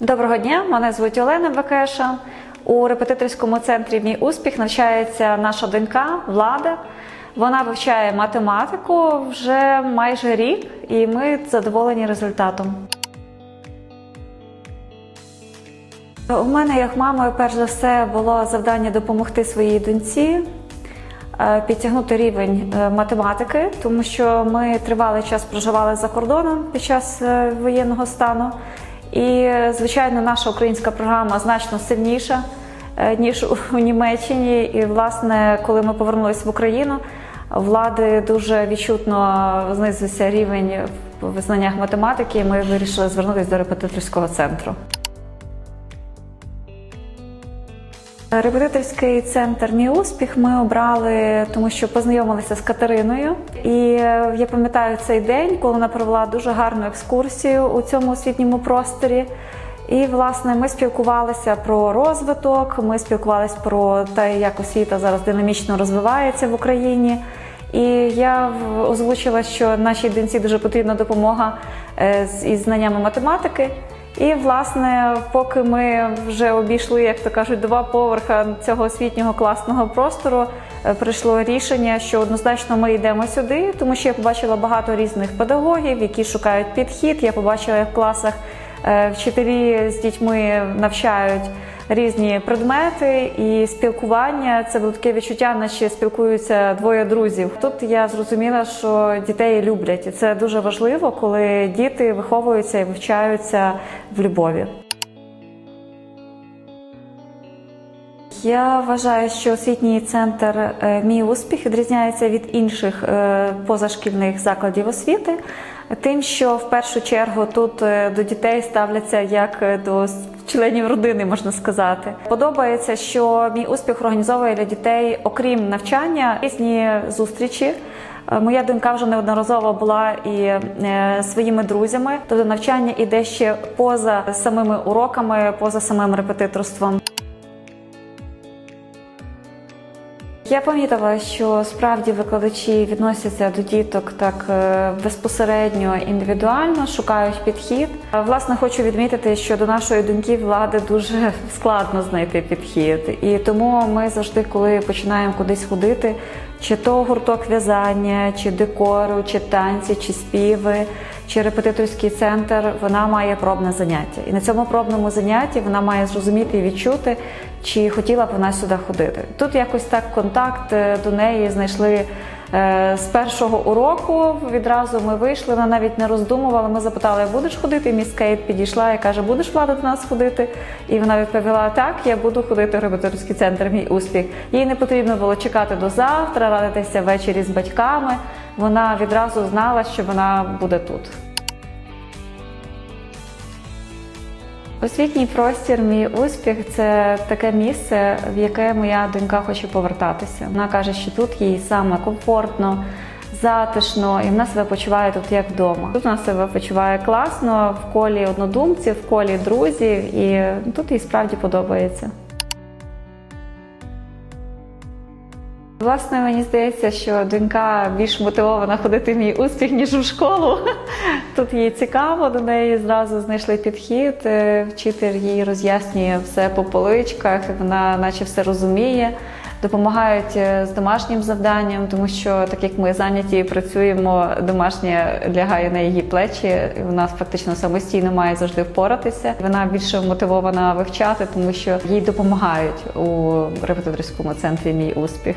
Доброго дня, мене звуть Олена Бекеша. У репетиторському центрі Мій успіх навчається наша донька Влада. Вона вивчає математику вже майже рік, і ми задоволені результатом. У мене, як мами, перш за все було завдання допомогти своїй доньці е, підтягнути рівень е, математики, тому що ми тривалий час проживали за кордоном під час е, воєнного стану. І, звичайно, наша українська програма значно сильніша, е, ніж у- Німеччині. І, власне, коли ми повернулися в Україну, влади дуже відчутно знизився рівень в знаннях математики. і Ми вирішили звернутися до репетиторського центру. Репетиторський центр Мій успіх ми обрали, тому що познайомилися з Катериною. І е, я пам'ятаю цей день, коли вона провела дуже гарну екскурсію у цьому освітньому просторі. І, власне, ми спілкувалися про розвиток, ми спілкувалися про те, як освіта зараз динамічно розвивається в Україні. І я озвучила, що нашій доньці дуже потрібна допомога е, із знаннями математики. І, власне, поки ми вже обійшли, як то кажуть, два поверха цього освітнього класного простору, е, прийшло рішення, що однозначно ми йдемо сюди, тому що я побачила багато різних педагогів, які шукають підхід. Я побачила, як в класах е, вчителі з дітьми навчають різні предмети і спілкування. Це було таке відчуття, наче спілкуються двоє друзів. Тут я зрозуміла, що дітей люблять, і це дуже важливо, коли діти виховуються і вивчаються в любові. Я вважаю, що освітній центр е, Мій успіх відрізняється від інших е, позашкільних закладів освіти, тим, що в першу чергу тут е, до дітей ставляться як до членів родини, можна сказати. Подобається, що мій успіх організовує для дітей, окрім навчання, різні зустрічі. Е, Моя донька вже неодноразово була і е, своїми друзями, тобто навчання іде ще поза самими уроками, поза самим репетиторством. Я помітила, що справді викладачі відносяться до діток так е, безпосередньо індивідуально, шукають підхід. Е, Власне, хочу відмітити, що до нашої доньки влади дуже складно знайти підхід, і тому ми завжди, коли починаємо кудись ходити, чи то гурток в'язання, чи декору, чи танці, чи співи, чи репетиторський центр, вона має пробне заняття. І на цьому пробному занятті вона має зрозуміти і відчути, чи хотіла б вона сюди ходити. Тут якось так контакт е, до неї знайшли. Е, З першого уроку відразу ми вийшли, вона навіть не роздумувала. Ми запитали, будеш ходити? Міс Кейт підійшла і каже, будеш влада до нас ходити? І вона відповіла: Так, я буду ходити в репетиторський центр. Мій успіх. Їй не потрібно було чекати до завтра, радитися ввечері з батьками. Вона відразу знала, що вона буде тут. Освітній простір, мій успіх це таке місце, в яке моя донька хоче повертатися. Вона каже, що тут їй саме комфортно, затишно, і вона себе почуває тут як вдома. Тут вона себе почуває класно в колі однодумців, в колі друзів, і тут їй справді подобається. Власне, мені здається, що донька більш мотивована ходити в мій успіх, ніж у школу. Тут їй цікаво, до неї зразу знайшли підхід. е, Вчитель їй роз'яснює все по поличках, вона наче все розуміє. Допомагають е, з домашнім завданням, тому що так як ми зайняті і працюємо, домашнє лягає на її плечі. Вона фактично самостійно має завжди впоратися. Вона більше мотивована вивчати, тому що їй допомагають у репетиторському центрі Мій успіх.